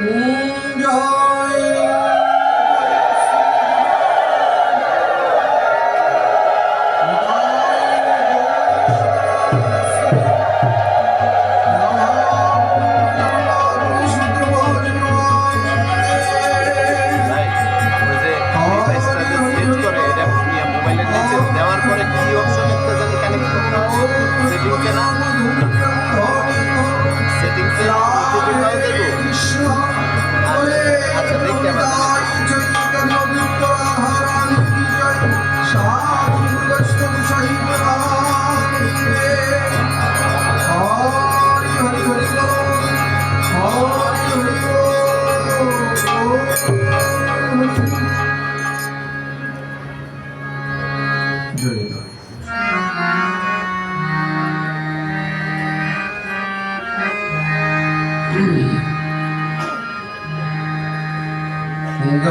Mm-hmm.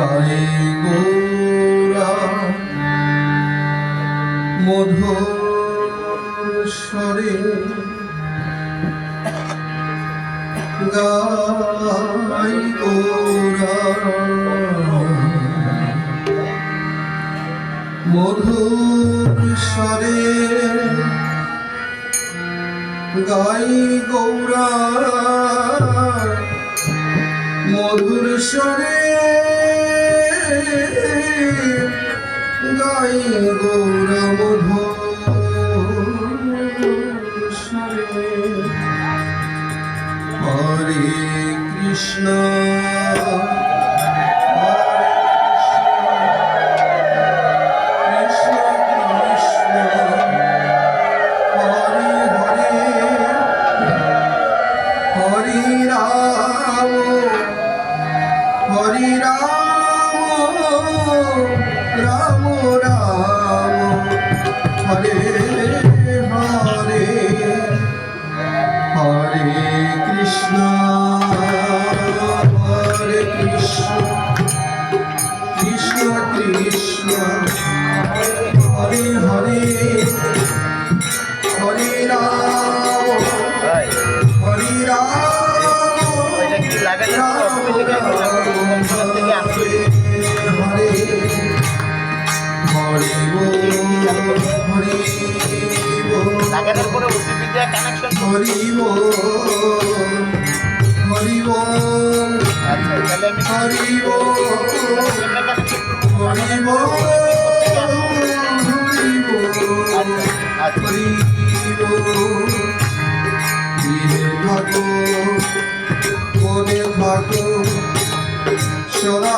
হায় গৌরা মধুর স্বরে গাই গৌরা মধুর গাই গৌরা। মধুর গাই গৌর মধু হরে কৃষ্ণ। রাম রাম। হরে লাগানোর পরে ওটিপি দিয়ে কানেকশন হরিব হরিব আচ্ছা তাহলে আমি হরিব হরিব ভাগ্য সরা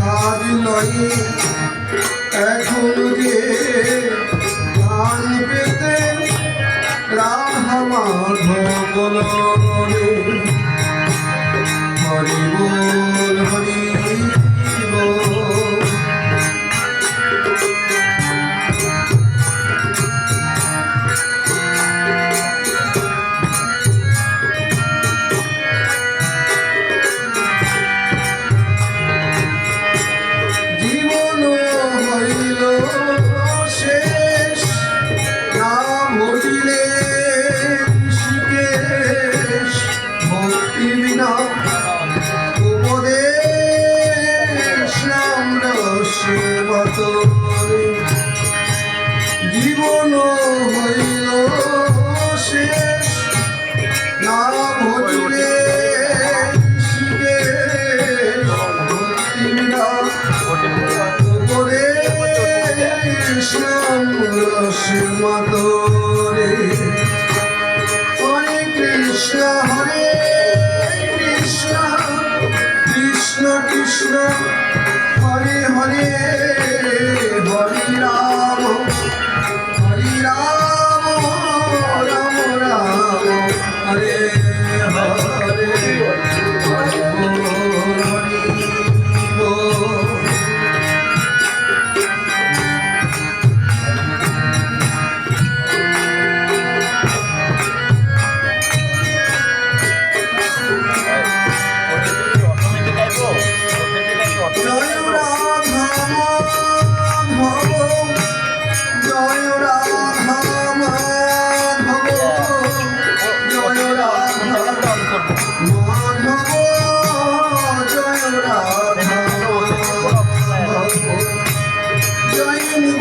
কাজ নয় এখন যে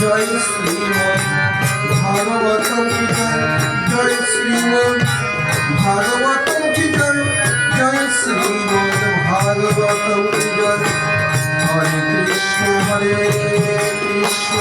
জয় শ্রীমন ভাগবতম গীতার জয় শ্রীমন ভাগবতম গীতার জয় শ্রীমন ভাগবতম গীতার হরে কৃষ্ণ হরে কৃষ্ণ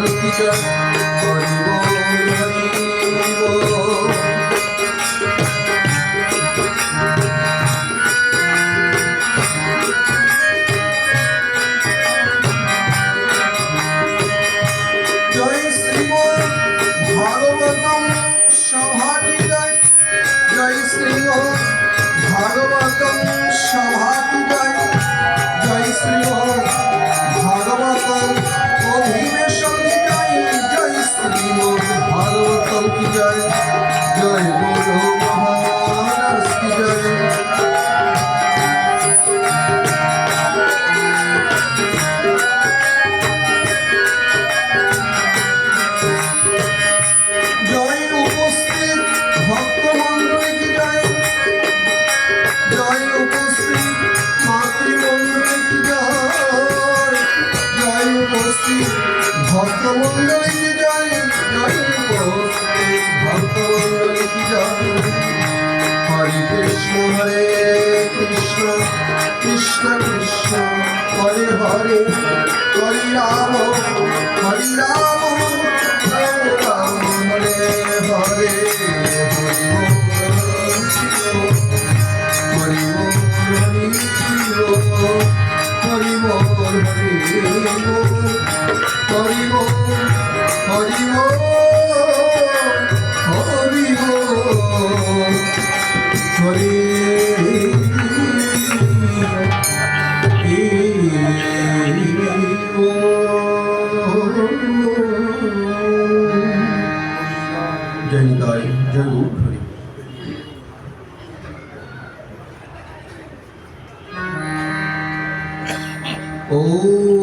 Hallelujah. ভক্তমন্ডলী কি জয় ভক্তমন্ডলী কি জয় হরে কৃষ্ণ হরে কৃষ্ণ কৃষ্ণ কৃষ্ণ, হরে হরে, হরি রাম হরি রাম রাম রাম, হরে হরে, হরি হরি হরি হরি হরি হরি হরিব হরিব